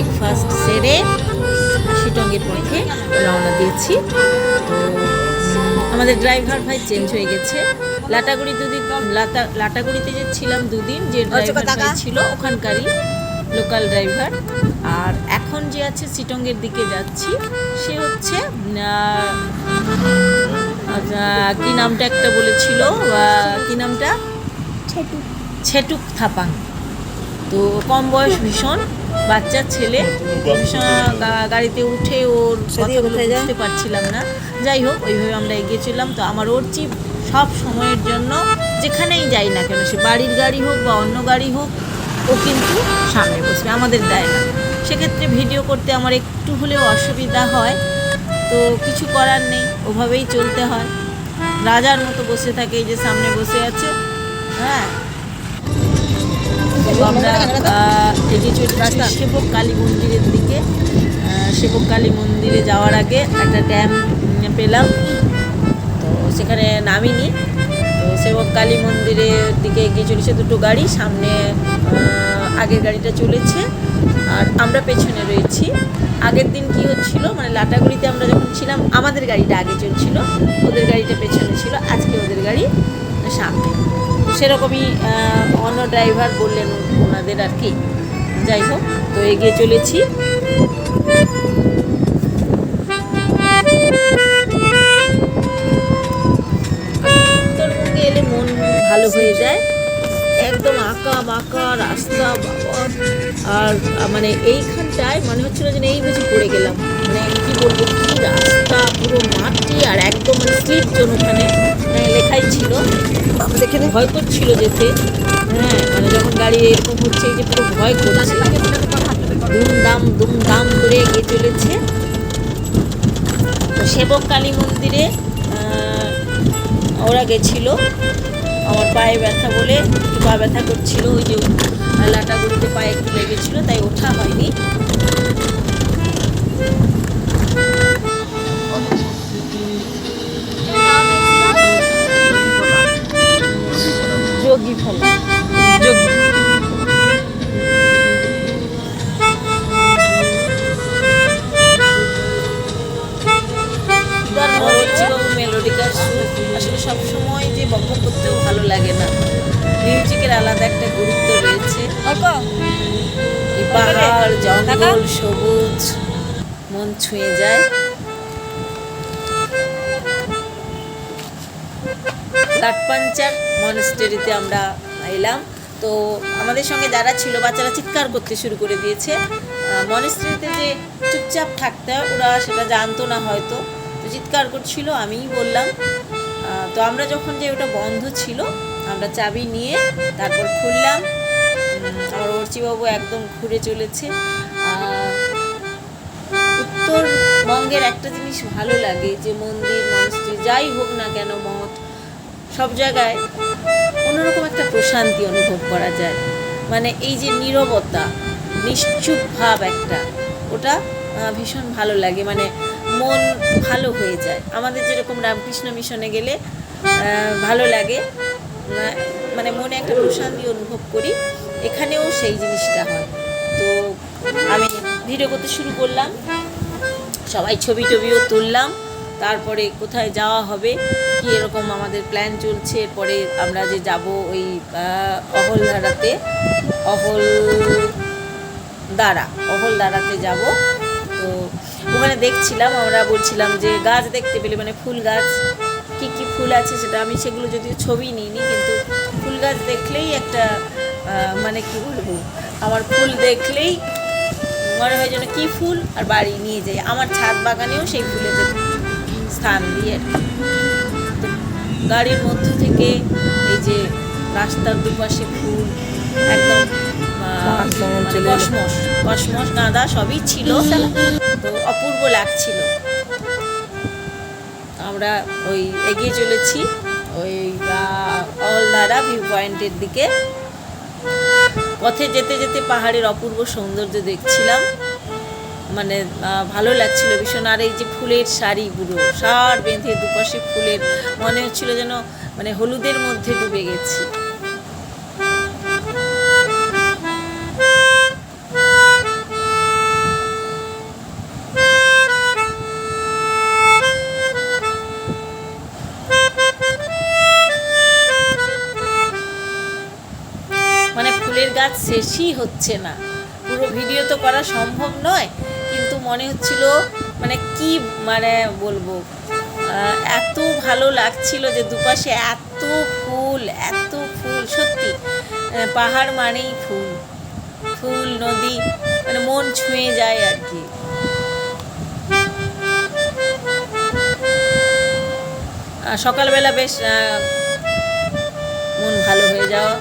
Breakfast সেরে শিটঙ্গের পথে রওনা দিয়েছি। তো আমাদের ড্রাইভার ভাই চেঞ্জ হয়ে গেছে। লাটাগুড়ি দুদিন লাটা লাটাগুড়িতে যে ছিলাম দুদিন যে ড্রাইভার ভাই ছিল ওখানকারই লোকাল ড্রাইভার আর এখন যে আছে সিটঙ্গের দিকে যাচ্ছি সে হচ্ছে কি নামটা একটা বলেছিল কি নামটা? ছেটুক থাপাং। তো কম বয়স ভীষণ বাচ্চা ছেলে গাড়িতে উঠে ওর কথাগুলো বুঝতে পারছিলাম না। যাই হোক ওইভাবে আমরা এগিয়েছিলাম তো আমার ওর চিপ সব সময়ের জন্য যেখানেই যাই না কেন সে বাড়ির গাড়ি হোক বা অন্য গাড়ি হোক ও কিন্তু সামনে বসবে আমাদের দেয় না। সেক্ষেত্রে ভিডিও করতে আমার একটু হলেও অসুবিধা হয়। তো কিছু করার নেই ওভাবেই চলতে হয়। রাজার মতো বসে থাকে এই যে সামনে বসে আছে। হ্যাঁ আমরা এগিয়ে চলেছি সেবক কালী মন্দিরের দিকে সেবক কালী মন্দিরে যাওয়ার আগে একটা ড্যাম পেলাম। তো সেখানে নামিনি। তো সেবক কালী মন্দিরের দিকে এগিয়ে চলেছে দুটো গাড়ি, সামনে আগের গাড়িটা চলেছে। আর আমরা পেছনে রয়েছি। আগের দিন কি হচ্ছিল মানে লাটাগুড়িতে আমরা যখন ছিলাম, আমাদের গাড়িটা আগে চলছিল, ওদের গাড়িটা পেছনে ছিল। সেরকমই অন্য ড্রাইভার বললেন ওনাদের আর কি। যাই হোক, তো এগিয়ে চলেছি। এলে মন ভালো হয়ে যায়। একদম আঁকা বাঁকা রাস্তা আর মানে এইখানটায় মনে হচ্ছিল যে এই বুঝি পড়ে গেলাম। মানে কি বলব, কি রাস্তা, পুরো মাটি আর একদম মানে স্লিপ জোন ওখানে। লেখাই ছিল। ভয় করছিল যেতে হ্যাঁ মানে যখন গাড়ি এরকম হচ্ছে যে পুরো ভয় করছে। দুমদাম দুমদাম করে এগিয়ে চলেছে। তো সেবক কালী মন্দিরে আহ, ওরা গেছিল। আমার পায়ে ব্যথা বলে একটু পা ব্যথা করছিল ওই যে লাটাগুড়িতে পায়ে একটু লেগেছিল তাই ওঠা হয়নি। যোগী ফেলা। যোগী। মরচিবাবু মেলোডিকার সুর। আসলে সবসময় যে বক করতেও ভালো লাগে না। মিউজিকের আলাদা একটা গুরুত্ব রয়েছে। পাহাড় জঙ্গল সবুজ মন ছুঁয়ে যায়। কাঠপাঞ্চার মনস্টেরিতে আমরা এলাম। তো আমাদের সঙ্গে যারা ছিল, বাচ্চারা চিৎকার করতে শুরু করে দিয়েছে। মনস্টেরিতে যে চুপচাপ থাকতে হয়, ওরা সেটা জানতো না হয়তো। তো চিৎকার করছিল, আমিই বললাম। তো আমরা যখন যে ওটা বন্ধ ছিল, আমরা চাবি নিয়ে তারপর খুললাম। আমার অর্চিবাবু একদম ঘুরে চলেছে। উত্তরবঙ্গের একটা জিনিস ভালো লাগে, যে মন্দির মনস্ট্রি যাই হোক না কেন মঠ সব জায়গায় অন্যরকম একটা প্রশান্তি অনুভব করা যায়। মানে এই যে নীরবতা, নিশ্চুপ ভাব একটা, ওটা ভীষণ ভালো লাগে। মানে মন ভালো হয়ে যায়। আমাদের যেরকম রামকৃষ্ণ মিশনে গেলে ভালো লাগে। মানে মনে একটা প্রশান্তি অনুভব করি। এখানেও সেই জিনিসটা হয়। তো আমি ভিডিও করতে শুরু করলাম। সবাই ছবি টবিও তুললাম। তারপরে কোথায় যাওয়া হবে, কি এরকম আমাদের প্ল্যান চলছে, এরপরে আমরা যে যাব ওই অহলধারাতে অহল দ্বারা অহল দ্বারাতে যাব। তো ওখানে দেখছিলাম, আমরা বলছিলাম যে গাছ দেখতে পেলে মানে ফুল গাছ, কি কি ফুল আছে সেটা আমি সেগুলো যদিও ছবি নিইনি, কিন্তু ফুল গাছ দেখলেই একটা মানে কি বলব, আমার ফুল দেখলেই মনে হয় যেন কী ফুল, আর বাড়ি নিয়ে যাই। আমার ছাদ বাগানেও সেই ফুলেদের স্থান দিয়ে গাড়ির মধ্য থেকে এই যে রাস্তার দুপাশে ফুল একদম মানে কসমস কসমস গাঁদা সবই ছিল। তো অপূর্ব লাগছিল। আমরা ওই এগিয়ে চলেছি ওই অলধারা ভিউ পয়েন্টের দিকে। পথে যেতে যেতে পাহাড়ের অপূর্ব সৌন্দর্য দেখছিলাম। মানে ভালো লাগছিল ভীষণ। আর এই যে ফুলের শাড়িগুলো সার বেঁধে দুপাশে ফুলের, মনে হচ্ছিল যেন মানে হলুদের মধ্যে ডুবে গেছি। মানে ফুলের গাছ শেষই হচ্ছে না। পুরো ভিডিও তো করা সম্ভব নয়। মনে হচ্ছিল মানে কি মানে বলব এত ভালো লাগছিল যে দুপাশে এত ফুল এত ফুল, সত্যি পাহাড় মানেই ফুল ফুল, নদী মানে মন ছুঁয়ে যায় আর কি। সকালবেলা বেশ মন ভালো হয়ে যাওয়া।